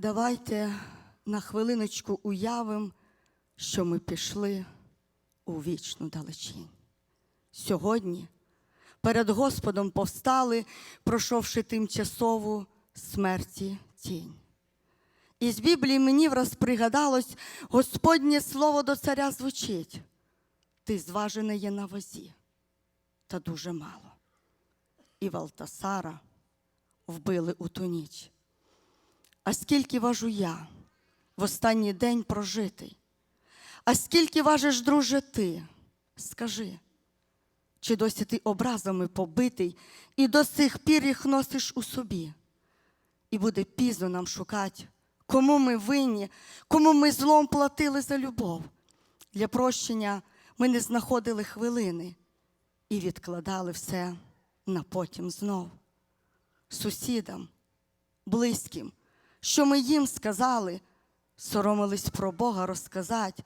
Давайте на хвилиночку уявимо, що ми пішли у вічну далечінь. Сьогодні перед Господом повстали, пройшовши тимчасову смерті тінь. Із Біблії мені враз пригадалось, Господнє слово до царя звучить. Ти зважений є на вазі, та дуже мало. І Валтасара вбили у ту ніч. А скільки важу я в останній день прожитий? А скільки важиш, друже, ти? Скажи, чи досі ти образами побитий і до сих пір їх носиш у собі? І буде пізно нам шукати, кому ми винні, кому ми злом платили за любов. Для прощення ми не знаходили хвилини і відкладали все на потім знов. Сусідам, близьким, що ми їм сказали, соромились про Бога розказати,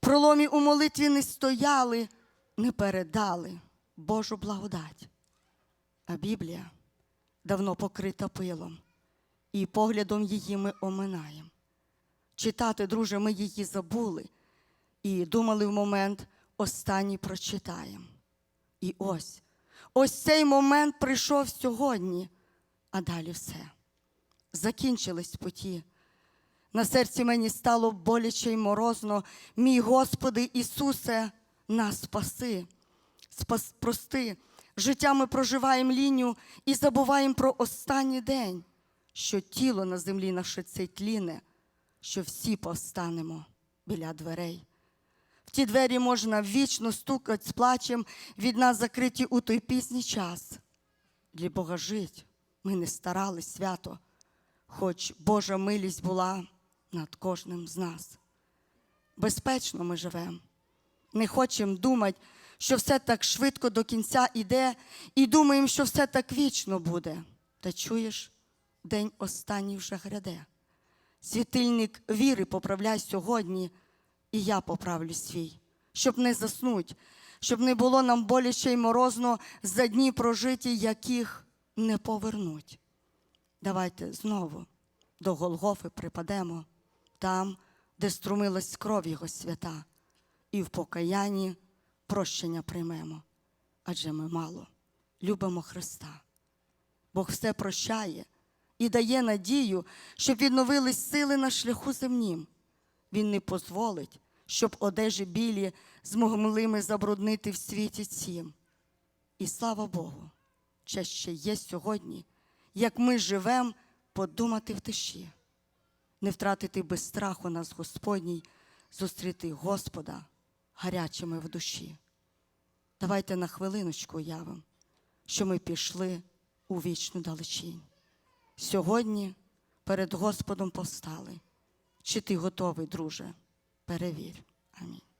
проломі у молитві не стояли, не передали Божу благодать. А Біблія давно покрита пилом, і поглядом її ми оминаємо. Читати, друже, ми її забули і думали в момент останній прочитаємо. І ось, ось цей момент прийшов сьогодні, а далі все. Закінчились путі. На серці мені стало боляче й морозно. Мій Господи Ісусе, нас спаси, спас, прости. Життя ми проживаємо лінію і забуваємо про останній день, що тіло на землі наше цей тліне, що всі повстанемо біля дверей. В ті двері можна вічно стукати з плачем, від нас закриті у той пізній час. Для Бога жить ми не старались свято, хоч Божа милість була над кожним з нас. Безпечно ми живемо, не хочемо думати, що все так швидко до кінця іде, і думаємо, що все так вічно буде. Та чуєш, день останній вже гряде. Світильник віри поправляй сьогодні, і я поправлю свій, щоб не заснуть, щоб не було нам боляче й морозно за дні прожиті, яких не повернуть. Давайте знову до Голгофи припадемо, там, де струмилась кров Його свята, і в покаянні прощення приймемо. Адже ми мало любимо Христа. Бог все прощає і дає надію, щоб відновились сили на шляху земнім. Він не дозволить, щоб одежі білі змогли ми забруднити в світі цім. І слава Богу, ще ще є сьогодні, як ми живемо, подумати в тиші, не втратити без страху нас Господній, зустріти Господа гарячими в душі. Давайте на хвилиночку уявимо, що ми пішли у вічну далечінь. Сьогодні перед Господом постали. Чи ти готовий, друже? Перевір. Амінь.